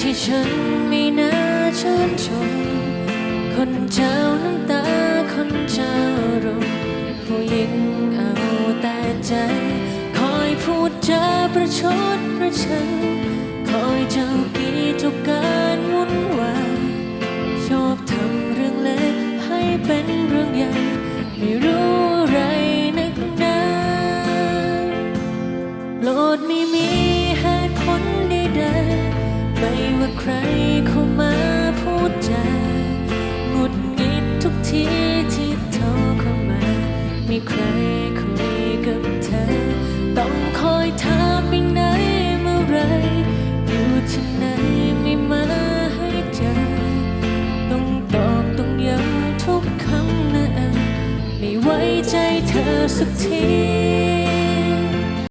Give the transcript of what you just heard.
ที่ฉันไม่น่าชื่นชม คนเจ้าน้ำตา คนเจ้ารมผู้หญิงเอาแต่ใจ คอยพูดจาประชดประชัน คอยเจ้ากีเจ้าการวุ่นวายชอบทำเรื่องเล็กให้เป็นเรื่องใหญ่ ไม่รู้อะไรนักหนาโปรดไม่มี ไม่ว่าใครเข้ามาพูดจาหงุดหงิดทุกทีที่โทรเข้ามา มีใครคุยกับเธอ ต้องคอยถามไปไหนเมื่อไร อยู่ที่ไหนไม่มาให้เจอ ต้องตอบต้องย้ำทุกคำนะไม่ไว้ใจเธอสักที